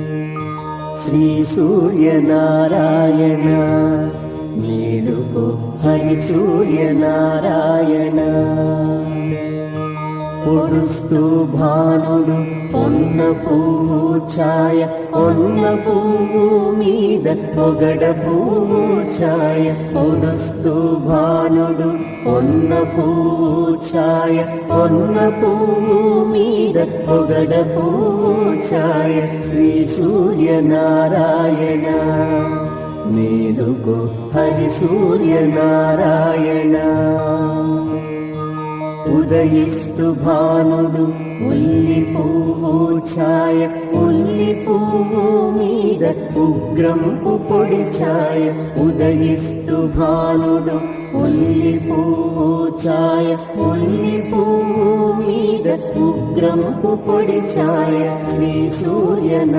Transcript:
శ్రీ సూర్యనారాయణ. మేలుకో హరి సూర్యనారాయణ. పొడుస్తూ భానుడు పొన్న పువ్వు ఛాయ పొన్న పువ్వు మీద పొగడ పువ్వు ఛాయ. పొడుస్తూ భానుడు పొన్న పువ్వు ఛాయ పొన్న పువ్వు మీద పొగడ పువ్వు ఛాయ శ్రీ సూర్యనారాయణ మేలుకో హరి సూర్యనారాయణ ఉదయిస్తు భానుడు ఉల్లి పువ్వు ఛాయ ఉల్లి పువ్వు మీద ఉగ్రంపు పొడి ఛాయ ఉదయిస్తు భానుడు ఉల్లి పువ్వు ఛాయ ఉల్లి పువ్వు उग्रं पुडि चाय श्रीसूयन